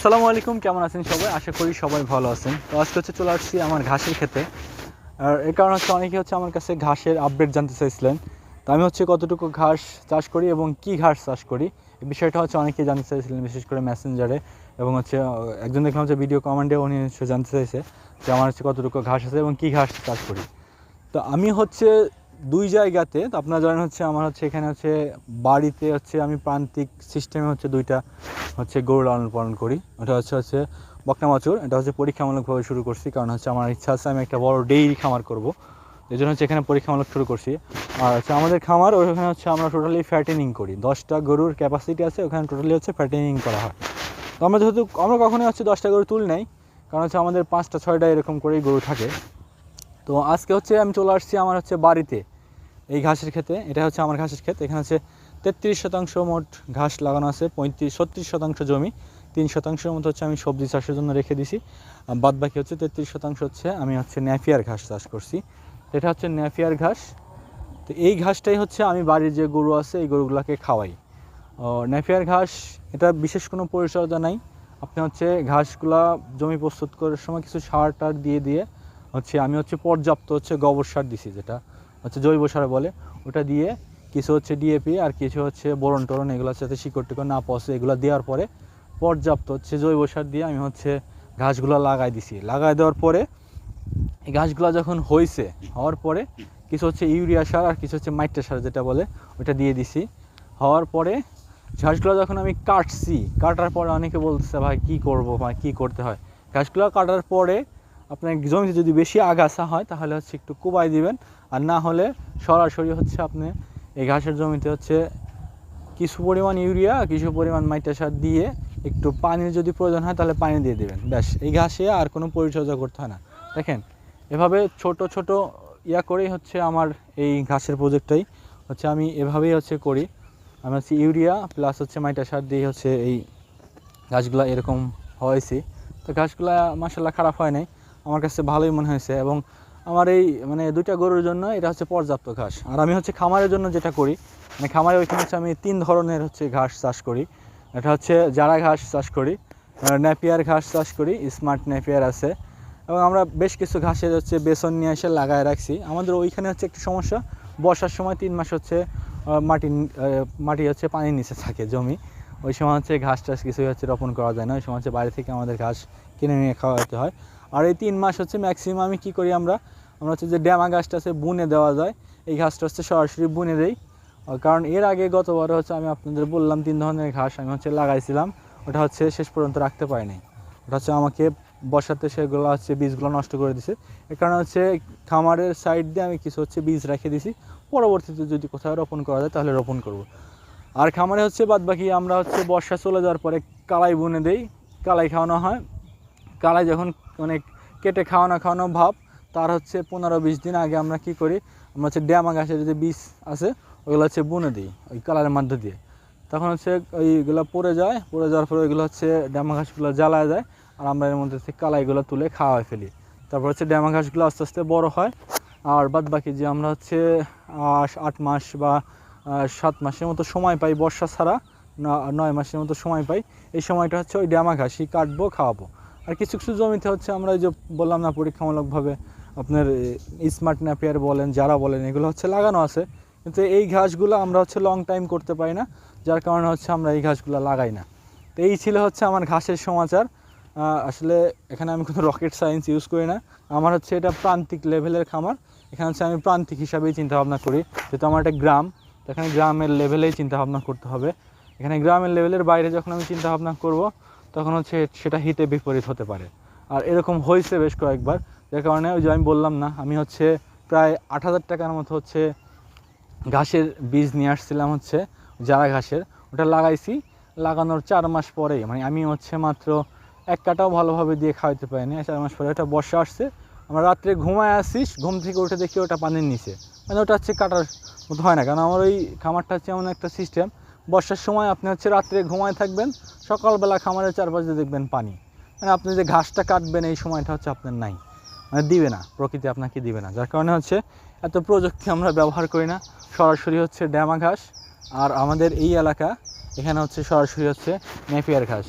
আসসালামু আলাইকুম, কেমন আছেন সবাই? আশা করি সবাই ভালো আছেন। তো আজকে হচ্ছে চলে আসছি আমার ঘাসের খেতে আর এই কারণ হচ্ছে অনেকে হচ্ছে আমার কাছে ঘাসের আপডেট জানতে চাইছিলেন। তো আমি হচ্ছে কতটুকু ঘাস চাষ করি এবং কি ঘাস চাষ করি, এই বিষয়টা হচ্ছে অনেকেই জানতে চাইছিলেন, বিশেষ করে মেসেঞ্জারে। এবং হচ্ছে একজন দেখলাম হচ্ছে ভিডিও কমেন্টে উনি হচ্ছে জানতে চাইছে যে আমার হচ্ছে কতটুকু ঘাস আছে এবং কি ঘাস চাষ করি। তো আমি হচ্ছে দুই জায়গাতে আপনারা জানেন হচ্ছে আমার হচ্ছে এখানে হচ্ছে বাড়িতে হচ্ছে আমি প্রান্তিক সিস্টেমে হচ্ছে দুইটা হচ্ছে গরু লালন পালন করি। ওটা হচ্ছে হচ্ছে বকনা মাচুর এটা হচ্ছে পরীক্ষামূলকভাবে শুরু করছি, কারণ হচ্ছে আমার ইচ্ছা আছে আমি একটা বড় ডেইরি খামার করব। এই জন্য হচ্ছে এখানে পরীক্ষামূলক শুরু করছি। আর হচ্ছে আমাদের খামার, ওখানে হচ্ছে আমরা টোটালি ফ্যাটেনিং করি। দশটা গরুর ক্যাপাসিটি আছে, ওখানে টোটালি হচ্ছে ফ্যাটেনিং করা হয়। তো আমরা যেহেতু, আমরা কখনোই হচ্ছে দশটা গরু তুল নাই, কারণ হচ্ছে আমাদের পাঁচটা, ছয়টা এরকম করেই গরু থাকে। তো আজকে হচ্ছে আমি চলে আসছি আমার হচ্ছে বাড়িতে। এই ঘাসের ক্ষেতে এটা হচ্ছে আমার ঘাসের ক্ষেত। এখানে হচ্ছে তেত্রিশ শতাংশ মোট ঘাস লাগানো আছে পঁয়ত্রিশ ছত্রিশ শতাংশ জমি। তিন শতাংশের মতো হচ্ছে আমি সবজি চাষের জন্য রেখে দিছি। বাদ বাকি হচ্ছে তেত্রিশ শতাংশ হচ্ছে আমি হচ্ছে ন্যাফিয়ার ঘাস চাষ করছি। এটা হচ্ছে ন্যাফিয়ার ঘাস। তো এই ঘাসটাই হচ্ছে আমি বাড়ির যে গরু আছে এই গরুগুলোকে খাওয়াই। ও, ন্যাপিয়ার ঘাস এটা বিশেষ কোনো পরিচর্যা নাই। আপনি হচ্ছে ঘাসগুলা জমি প্রস্তুত করার সময় কিছু সার টার দিয়ে দিয়ে হচ্ছে আমি হচ্ছে পর্যাপ্ত হচ্ছে গোবর সার দিছি যেটা। হচ্ছে জৈব সার বলে। ওটা দিয়ে কিছু হচ্ছে ডিএপি আর কিছু হচ্ছে বরণ টরণ এগুলো যাতে শিকড় টিকড় না পচে, এগুলো দেওয়ার পরে পর্যাপ্ত হচ্ছে জৈব সার দিয়ে আমি হচ্ছে ঘাসগুলো লাগাই দিছি। লাগাই দেওয়ার পরে এই গাছগুলো যখন হয়েছে হওয়ার পরে কিছু হচ্ছে ইউরিয়া সার আর কিছু হচ্ছে মাইট্রা সার যেটা বলে, ওটা দিয়ে দিছি। হওয়ার পরে ঘাসগুলো যখন আমি কাটছি, কাটার পরে অনেকে বলতেছে, ভাই, কী করব ভাই কী করতে হয়? ঘাসগুলো কাটার পরে আপনার জমিতে যদি বেশি আগাছা হয়, তাহলে হচ্ছে একটু কুবাই দিবেন। আর না হলে সরাসরি হচ্ছে আপনি এই ঘাসের জমিতে হচ্ছে কিছু পরিমাণ ইউরিয়া, কিছু পরিমাণ মাইটা সার দিয়ে একটু পানির যদি প্রয়োজন হয়, তাহলে পানি দিয়ে দেবেন। ব্যাস, এই ঘাসে আর কোনো পরিচর্যা করতে হয় না। দেখেন, এভাবে ছোট ছোট ইয়া করেই হচ্ছে আমার এই ঘাসের প্রজেক্টটাই হচ্ছে আমি এভাবেই হচ্ছে করি। আমি হচ্ছে ইউরিয়া প্লাস হচ্ছে মাইটা সার দিয়ে হচ্ছে এই গাছগুলো এরকম হয়েছে। তো গাছগুলা মাসাল্লাহ খারাপ হয় নাই। আমার কাছে ভালোই মনে হয়েছে এবং আমার এই মানে দুইটা গরুর জন্য এটা হচ্ছে পর্যাপ্ত ঘাস। আর আমি হচ্ছে খামারের জন্য যেটা করি মানে খামারে ওইখানে হচ্ছে আমি তিন ধরনের হচ্ছে ঘাস চাষ করি। এটা হচ্ছে জারা ঘাস চাষ করি ন্যাপিয়ার ঘাস চাষ করি, স্মার্ট ন্যাপিয়ার আছে। এবং আমরা বেশ কিছু ঘাসের হচ্ছে বেসন নিয়ে এসে লাগায় রাখছি। আমাদের ওইখানে হচ্ছে একটু সমস্যা, বর্ষার সময় তিন মাস হচ্ছে মাটি মাটি হচ্ছে পানির নিচে থাকে জমি। ওই সময় হচ্ছে ঘাস টাস কিছুই হচ্ছে রোপণ করা যায় না, ওই সময় হচ্ছে বাইরে থেকে আমাদের ঘাস কিনে নিয়ে খাওয়াতে হয়। আর এই তিন মাস হচ্ছে ম্যাক্সিমাম আমি কী করি আমরা? আমরা হচ্ছে যে ড্যামা গাছটা আছে বুনে দেওয়া যায়, এই ঘাসটা হচ্ছে সরাসরি বুনে দেই। কারণ এর আগে গতবার হচ্ছে আমি আপনাদের বললাম তিন ধরনের ঘাস আমি হচ্ছে লাগাইছিলাম, ওটা হচ্ছে শেষ পর্যন্ত রাখতে পারিনি। ওটা হচ্ছে আমাকে বসাতে সেগুলো হচ্ছে বীজগুলো নষ্ট করে দিছে। এর কারণে হচ্ছে খামারের সাইড দিয়ে আমি কিছু হচ্ছে বীজ রেখে দিছি, পরবর্তীতে যদি কোথাও রোপণ করা যায় তাহলে রোপণ করব। আর খামারে হচ্ছে বাদ বাকি আমরা হচ্ছে বর্ষা চলে যাওয়ার পরে কালাই বুনে দেই, কালাই খাওয়ানো হয়। কালাই যখন অনেক কেটে খাওয়ানো খাওয়ানো ভাব, তার হচ্ছে পনেরো বিশ দিন আগে আমরা কি করি, আমরা হচ্ছে ড্যামা গাছের যে বীজ আছে, ওইগুলো হচ্ছে বুনে দিই, ওই কালারের মধ্যে দিয়ে। তখন হচ্ছে ওইগুলো পড়ে যায়, পড়ে যাওয়ার পরে ওইগুলো হচ্ছে ড্যামা ঘাসগুলো জ্বালায় যায় আর আমরা এর মধ্যে থেকে কালাইগুলো তুলে খাওয়াই ফেলি। তারপর হচ্ছে ড্যামা ঘাসগুলো আস্তে আস্তে বড় হয়, আর বাদ বাকি যে আমরা হচ্ছে আট মাস বা সাত মাসের মতো সময় পাই বর্ষা ছাড়া নয় মাসের মতো সময় পাই। এই সময়টা হচ্ছে ওই ড্যামা ঘাসই কাটবো, খাওয়াবো। আর কিছু কিছু জমিতে হচ্ছে আমরা ওই যে বললাম না, পরীক্ষামূলকভাবে আপনার স্মার্ট ন্যাপিয়ার বলেন যারা বলেন, এগুলো হচ্ছে লাগানো আছে। কিন্তু এই ঘাসগুলো আমরা হচ্ছে লং টাইম করতে পারি না, যার কারণে হচ্ছে আমরা এই ঘাসগুলো লাগাই না। তো এই ছিল হচ্ছে আমার ঘাসের সমাচার। আসলে এখানে আমি কোনো রকেট সায়েন্স ইউজ করি না। আমার হচ্ছে এটা প্রান্তিক লেভেলের খামার। এখানে হচ্ছে আমি প্রান্তিক হিসাবেই চিন্তা ভাবনা করি। যেহেতু আমার একটা গ্রাম এখানে গ্রামের লেভেলেই চিন্তা ভাবনা করতে হবে। এখানে গ্রামের লেভেলের বাইরে যখন আমি চিন্তা ভাবনা করব, তখন হচ্ছে সেটা হিতে বিপরীত হতে পারে। আর এরকম হয়েছে বেশ কয়েকবার। যার কারণে ওই যে আমি বললাম না, আমি হচ্ছে প্রায় আট হাজার টাকার মতো হচ্ছে ঘাসের বীজ নিয়ে আসছিলাম হচ্ছে যারা ঘাসের। ওটা লাগাইছি। লাগানোর চার মাস পরেই মানে আমি হচ্ছে মাত্র এক কাটাও ভালোভাবে দিয়ে খাওয়াতে পারিনি। চার মাস পরে ওটা বর্ষা আসছে। আমরা রাত্রে ঘুমায় আসিস ঘুম থেকে উঠে দেখি ওটা পানির নিচে। মানে ওটা হচ্ছে কাটার মতো হয় না। কারণ আমার ওই খামারটা হচ্ছে এমন একটা সিস্টেম বর্ষার সময় আপনি হচ্ছে রাত্রে ঘুমায় থাকবেন, সকালবেলা খামারের চারপাশে দেখবেন পানি। মানে আপনি যে ঘাসটা কাটবেন এই সময়টা হচ্ছে আপনার নাই। মানে দিবে না, প্রকৃতি আপনাকে দিবে না। যার কারণে হচ্ছে এত প্রযুক্তি আমরা ব্যবহার করি না। সরাসরি হচ্ছে ড্যামা ঘাস, আর আমাদের এই এলাকা, এখানে হচ্ছে সরাসরি হচ্ছে নেপিয়ার ঘাস।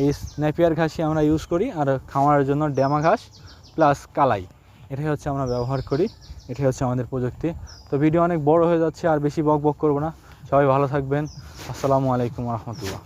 এই নেপিয়ার ঘাসই আমরা ইউজ করি, আর খামারের জন্য ড্যামা ঘাস প্লাস কালাই। এটাই হচ্ছে আমরা ব্যবহার করি, এটাই হচ্ছে আমাদের প্রযুক্তি। তো ভিডিও অনেক বড় হয়ে যাচ্ছে, আর বেশি বক বক করব না। সবাই ভালো থাকবেন। আসসালামু আলাইকুম রহমতুল্লাহ।